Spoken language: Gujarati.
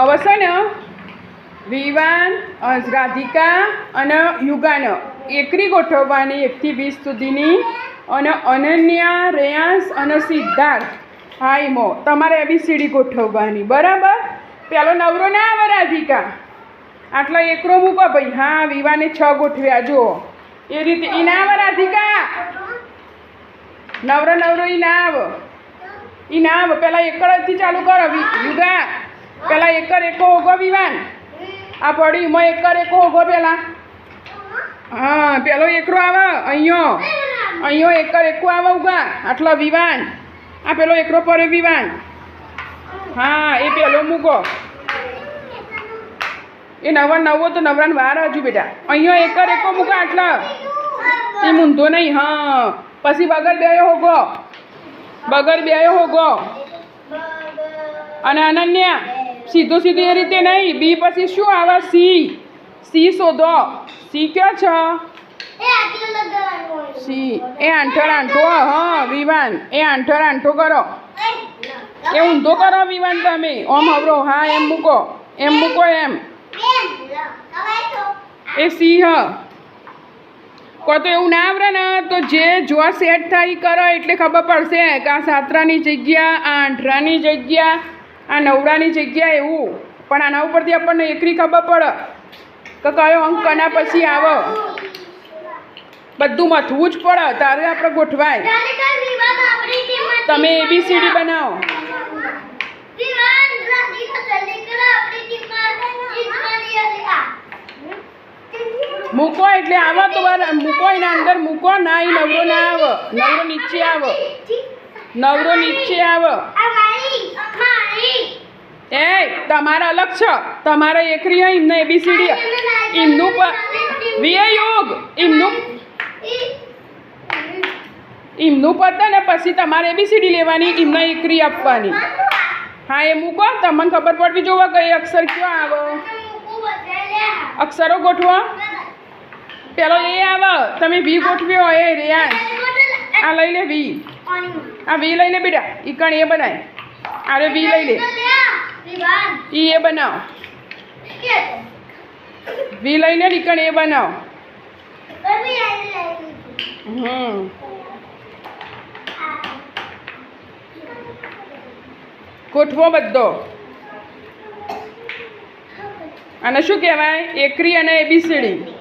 હવે છે ને, વિવાન રાધિકા અને યુગાન એકરી ગોઠવવાની એકથી વીસ સુધીની અને અનન્યા રેયાંશ અને સિદ્ધાર્થ હા ઈમો તમારે એબીસીડી ગોઠવવાની. બરાબર? પેલો નવરો ના આવે રાધિકા. આટલા એકરો મૂકો ભાઈ. હા, વિવાને છ ગોઠવ્યા. જુઓ. એ રીતે એ ના આવે રાધિકા? નવરો નવરો એ ના આવ. એ ના આવ. પહેલાં એકડથી ચાલુ કરો. યુગા. પેલા એકર એકો ઉગો વિવાન. આ પડીમાં એકર એકો ઉગો પેલા. હા, પેલો એકરો આવે, અહીંયો. અહીંયો એકર એકો આવે ઉગા આટલો વિવાન. આ પેલો એકરો પડે વિવાન. હા, એ પેલો મૂકો. એ નવા નવો તો નવરાને વાર હજુ બેટા. અહીંયો એકર એકો મૂકો આટલા. એ મૂંધો નહીં, હા. પછી બગર બેયો હોગો. બગર બેયો હોગો. અને અનન્યા. સીધું સીધું એ રીતે નહીં. બી પછી શું આવે? સી. સી શોધો. સી કયો છો? સી. એ આંઠળ આંઠો. હા વિવાન. એ આંઠળ આંઠો કરો. એ ઊંધો કરો વિવાન તમે. ઓમ હવરો હા એમ મૂકો. એમ મૂકો એમ. એ સિંહ કો તો એવું ના આવડે ને તો જે જો સેટ થાય કરો. એટલે ખબર પડશે કે આ સાતરાની જગ્યા આ આંઠરાની જગ્યા આ નવડાની જગ્યા એવું. પણ આના ઉપરથી આપણને એકરી ખબર પડે કે કયો અંક કના પછી આવે. બધું મથવું જ પડે, તારે આપણે ગોઠવાય. તમે એબીસીડી બનાવો. મૂકો એટલે આવો તો મૂકો એના અંદર, મૂકો. ના, એ નવરો ના આવો. નવરો નીચે આવો. નવરો નીચે આવે. તમારા અલગ છે તમારે એકરી હોય એમને એબીસીડી એમનું વિયયોગ એમનું એમનું પતે ને પછી તમારે એબીસીડી લેવાની એમને એકરી આપવાની. હા એ મૂકો. તમને ખબર પડવી જોવો કઈ અક્ષર કયો આવો. અક્ષરો ગોઠવો. પેલો એ આવે. તમે વી ગોઠવ્યો એ રેયા. આ લઈ લે વી. આ વી લઈ લે બેટા ઈ કણ એ બનાય. અરે વી લઈ લે. ઈ એ બનાવ. વી લઈને નીકળ એ બનાવ. હમ. ગોઠવો બધો. અને શું કહેવાય? એકરી અને એબીસીડી